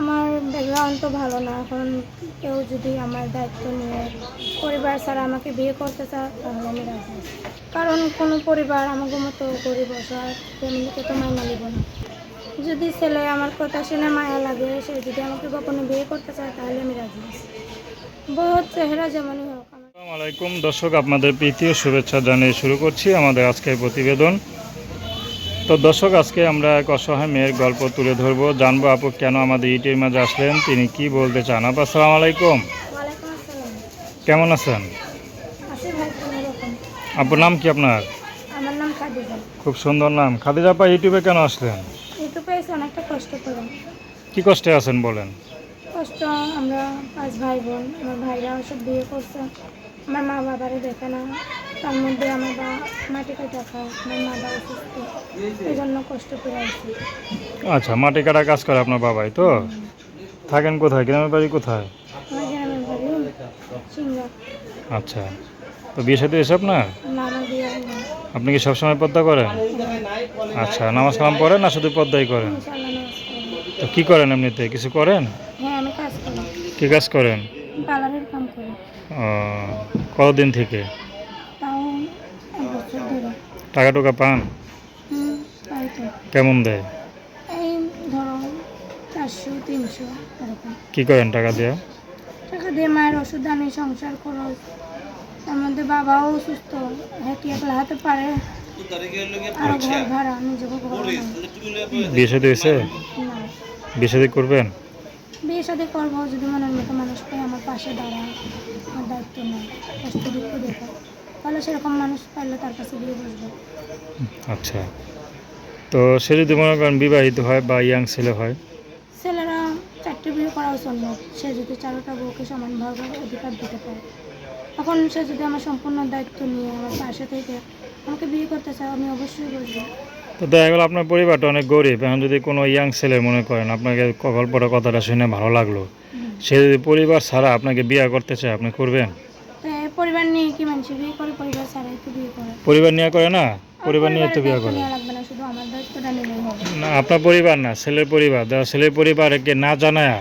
আমার ব্যাকগ্রাউন্ড তো ভালো না। এখন কেউ যদি আমার দায়িত্ব নিয়ে পরিবার ছাড়া আমাকে বিয়ে করতে চায়, তাহলে আমি রাজি। কারণ কোনো পরিবার আমাকে মতো গরিব অসহায় ফ্যামিলিকে তো মাইনা নিব না। যদি ছেলে আমার কথা শুনে মায়া লাগে, সে যদি আমাকে গোপনে বিয়ে করতে চায়, তাহলে আমি রাজি বহুত চেহারা যেমনই হোক আসসালামু আলাইকুম। দর্শক, আপনাদের প্রীতি শুভেচ্ছা জানিয়ে শুরু করছি আমাদের আজকের প্রতিবেদন। তো দর্শক আজকে আমরা এক অসহায় মেয়ের গল্প তুলে ধরবো। জানব আপু কেন আমাদের ইটির মাঝে আসলেন? তিনি কি বলতে চান? আপু আসসালামু আলাইকুম। কেমন আছেন? আপুর নাম কি আপনার? খুব সুন্দর নাম। খাদিজা আপা ইউটিউবে কেন আসলেন? কি কষ্টে আছেন বলেন? কষ্ট আমরা পাঁচ ভাই বোন আমার ভাইরা সব বিয়ে করছে। আমার মা বাবারে দেখে না। তার মধ্যে আমার বা মাটি কাটা খায় আমার মা বাবা অসুস্থ এই জন্য কষ্ট করে আসছি আচ্ছা মাটি কাটা কাজ করে আপনার বাবাই তো? থাকেন কোথায়? গ্রামের বাড়ি কোথায়? আমার গ্রামের বাড়ি সিংড়া। আচ্ছা তো বিয়ে সাথে এসে আপনার? না আমার বিয়ে হয় না। আপনি কি সবসময় পদ্মা করেন? আচ্ছা নামাজ কালাম পড়েন না শুধু পদ্মাই করেন? নামাজ। তো কি করেন এমনিতে? কিছু করেন? হ্যাঁ আমি কাজ করি। কি কাজ করেন? পার্লারের কাম করি। ও, কতদিন থেকে তাও এক বছর ধরে টাকা টুকা পান? তাই তো। কেমন দেয়? এই ধরো চারশো তিনশো এরকম। কি করেন টাকা দিয়ে? টাকা দিয়ে মায়ের ওষুধ আনি সংসার খরচ তার মধ্যে বাবাও অসুস্থ হেঁটে একলা হাতে পারে। আর ঘর ভাড়া নিজেকে। বিয়ে সাথে হয়েছে? বিয়ে সাথে করবেন? বিয়ে সাথে করব যদি মনের মতো মানুষ পাই আমার পাশে দাঁড়ায় আমার দায়িত্ব নেই। কষ্ট দুঃখ দেখো। তাহলে সেরকম মানুষ পাইলে তার কাছে বিয়ে বসবো। আচ্ছা। তো সে যদি মনে করেন বিবাহিত হয় বা ইয়াং ছেলে হয়? ছেলেরা চারটে বিয়ে করাও সম্ভব। সে যদি চারোটা বউকে সমানভাবে অধিকার দিতে পারে। তখন সে যদি আমার সম্পূর্ণ দায়িত্ব নিয়ে আমার পাশে থেকে আমাকে বিয়ে করতে চায় আমি অবশ্যই বসবো। তো দেখা গেলো আপনার পরিবারটা অনেক গরিব। এখন যদি কোনো ইয়াং ছেলে মনে করেন আপনাকে গল্পটা কথাটা শুনে ভালো লাগল। সে যদি পরিবার ছাড়া আপনাকে বিয়ে করতে চায় আপনি করবেন? পরিবার নিয়ে কি মানুষ বিয়ে করে পরিবার ছাড়াই তো বিয়ে করে। পরিবার নিয়ে করে না? পরিবার নিয়ে তো বিয়ে করে? না আপনার পরিবার না ছেলের পরিবার। দেখা ছেলের পরিবারকে না জানায়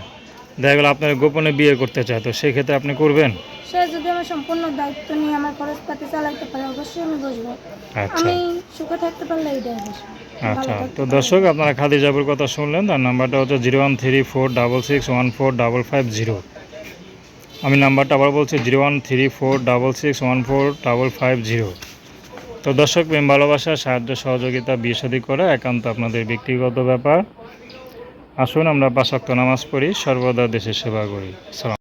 দেখা গেলো আপনার গোপনে বিয়ে করতে চায় তো সেক্ষেত্রে আপনি করবেন? সে যদি আমার সম্পূর্ণ দায়িত্ব নিয়ে আমার খরচপাতি চালাইতে পারে অবশ্যই আমি বসবো। আচ্ছা। আমি সুখে থাকতে পারলে এইটাই আচ্ছা তো দর্শক আপনারা খাদিজাবুর কথা শুনলেন তার নাম্বারটা হচ্ছে zero one three four double six one four double five zero. আমি নাম্বারটা আবার বলছি, zero one three four double six one four double five zero. তো দর্শক, প্রেম, ভালোবাসা, সাহায্য, সহযোগিতা, বিয়ে করা একান্ত আপনাদের ব্যক্তিগত ব্যাপার। আসুন, আমরা পাশাক্ত নামাজ পড়ি, সর্বদা দেশের সেবা করি। সালাম।